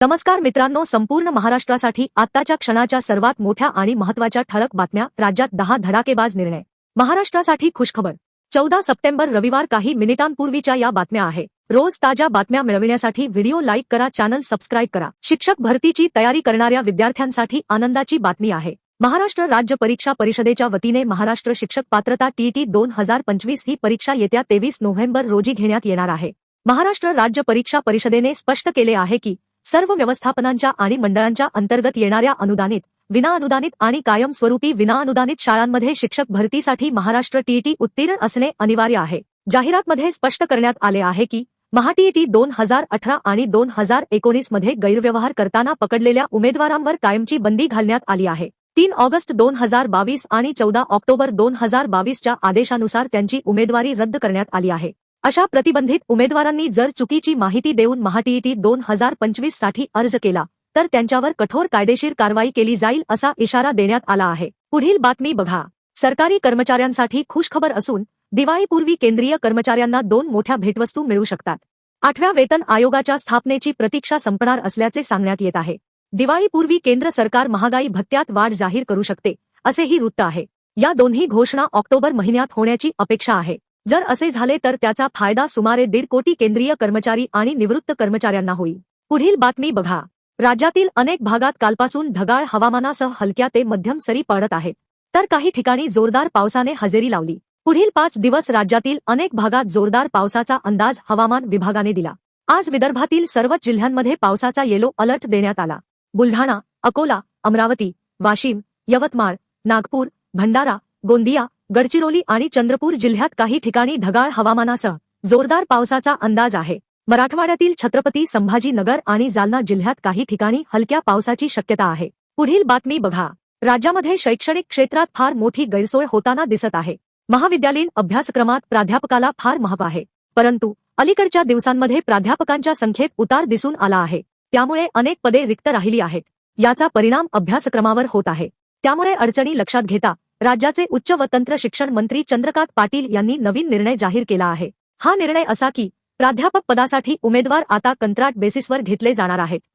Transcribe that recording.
नमस्कार मित्रांनो संपूर्ण महाराष्ट्रासाठी आत्ताच्या क्षणाच्या सर्वात मोठ्या आणि महत्त्वाच्या ठळक बातम्या राज्यात दहा धडाकेबाज निर्णय. महाराष्ट्रासाठी खुशखबर. चौदा सप्टेंबर रविवार काही मिनिटांपूर्वीच्या या बातम्या आहे. रोज ताज्या बातम्या मिळविण्यासाठी व्हिडिओ लाईक करा चॅनल सबस्क्राईब करा. शिक्षक भरतीची तयारी करणाऱ्या विद्यार्थ्यांसाठी आनंदाची बातमी आहे. महाराष्ट्र राज्य परीक्षा परिषदेच्या वतीने महाराष्ट्र शिक्षक पात्रता टीईटी दोन हजार पंचवीस ही परीक्षा येत्या तेवीस नोव्हेंबर रोजी घेण्यात येणार आहे. महाराष्ट्र राज्य परीक्षा परिषदेने स्पष्ट केले आहे की सर्व व्यवस्थापनांच्या आणि मंडळांच्या अंतर्गत येणाऱ्या अनुदानित विनाअनुदानित आणि कायमस्वरूपी विनाअनुदानित शाळांमध्ये शिक्षक भरतीसाठी महाराष्ट्र टीईटी उत्तीर्ण असणे अनिवार्य आहे. जाहिरातमध्ये स्पष्ट करण्यात आले आहे की महाटीईटी दोन हजार अठरा आणि दोन हजार एकोणीसमध्ये गैरव्यवहार करताना पकडलेल्या उमेदवारांवर कायमची बंदी घालण्यात आली आहे. तीन ऑगस्ट दोन हजार बावीस आणि चौदा ऑक्टोबर दोन हजार बावीसच्या आदेशानुसार त्यांची उमेदवारी रद्द करण्यात आली आहे. अशा प्रतिबंधित उमेदवारांनी जर चुकीची माहिती देऊन महाटीईटी दोन हजार पंचवीससाठी अर्ज केला तर त्यांच्यावर कठोर कायदेशीर कारवाई केली जाईल असा इशारा देण्यात आला आहे. पुढील बातमी बघा. सरकारी कर्मचाऱ्यांसाठी खुशखबर असून दिवाळीपूर्वी केंद्रीय कर्मचाऱ्यांना दोन मोठ्या भेटवस्तू मिळू शकतात. आठव्या वेतन आयोगाच्या स्थापनेची प्रतीक्षा संपणार असल्याचे सांगण्यात येत आहे. दिवाळीपूर्वी केंद्र सरकार महागाई भत्त्यात वाढ जाहीर करू शकते असेही वृत्त आहे. या दोन्ही घोषणा ऑक्टोबर महिन्यात होण्याची अपेक्षा आहे. जर असे झाले तर त्याचा फायदा सुमारे दीड कोटी केंद्रीय कर्मचारी आणि निवृत्त कर्मचाऱ्यांना होईल. पुढील बातमी बघा. राज्यातील अनेक भागात कालपासून ढगाळ हवामानासह हलक्या ते मध्यम सरी पडत आहेत. तर काही ठिकाणी जोरदार पावसाने हजेरी लावली. पुढील पाच दिवस राज्यातील अनेक भागात जोरदार पावसाचा अंदाज हवामान विभागाने दिला. आज विदर्भातील सर्वच जिल्ह्यांमध्ये पावसाचा येलो अलर्ट देण्यात आला. बुलढाणा अकोला अमरावती वाशिम यवतमाळ नागपूर भंडारा गोंदिया गडचिरोली आणि चंद्रपूर जिल्ह्यात काही ठिकाणी ढगाळ हवामानासह जोरदार पावसाचा अंदाज आहे. मराठवाड्यातील छत्रपती संभाजीनगर आणि जालना जिल्ह्यात काही ठिकाणी हलक्या पावसाची शक्यता आहे. पुढील बातमी बघा. राज्यामध्ये शैक्षणिक क्षेत्रात फार मोठी गैरसोय होताना दिसत आहे. महाविद्यालयीन अभ्यासक्रमात प्राध्यापकाला फार महत्त्व आहे. परंतु अलीकडच्या दिवसांमध्ये प्राध्यापकांच्या संख्येत उतार दिसून आला आहे. त्यामुळे अनेक पदे रिक्त राहिली आहेत. याचा परिणाम अभ्यासक्रमावर होत आहे. त्यामुळे अडचणी लक्षात घेता राज्याचे उच्च व तंत्र शिक्षण मंत्री चंद्रकांत पाटील यांनी नवीन निर्णय जाहीर केला आहे. हा निर्णय असा की प्राध्यापक पदासाठी उमेदवार आता कंत्राट बेसिसवर घेतले जाणार आहेत.